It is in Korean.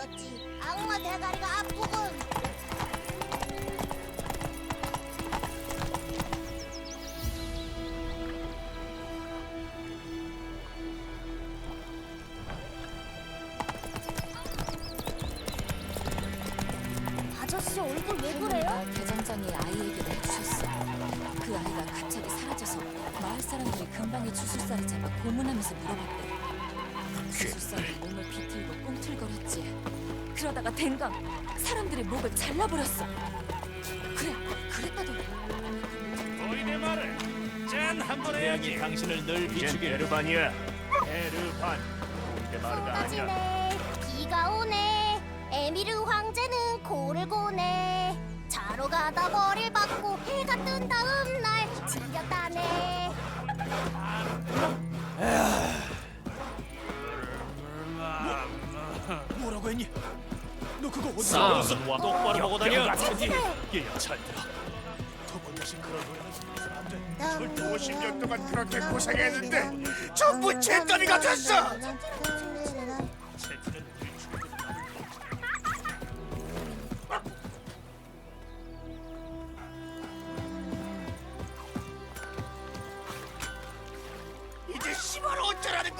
그렇지. 악마 대가리가 아프군. 아저씨 얼굴 왜 그래요? 대장장이 아이 얘기를 해주셨어. 그 아이가 갑자기 사라져서 마을 사람들이 금방에 주술사를 잡아 고문하면서 물어봤대. 주술사는 몸을 꿈틀거렸지. 그러다가 댕강 사람들의 목을 잘라버렸어. 그래, 그랬다더니 너희네 말을 짠 한번 태양이 해야지. 당신을 늘 이젠 비추길 에르반이야. 에르반. 너희네 말가 아니야. 비가 오네 에미르 황제는 코를 고네 자러 가다 머리를 박고 해가 뜬 다음 날 질렸다네 뭐라고 했니? 싸움과 똑바로 보고 다녀. 여차들아 더군다시 그런 절대 50년 동안 그렇게 고생했는데 전부 제떨이가 됐어! 이제 시바로 어쩌라는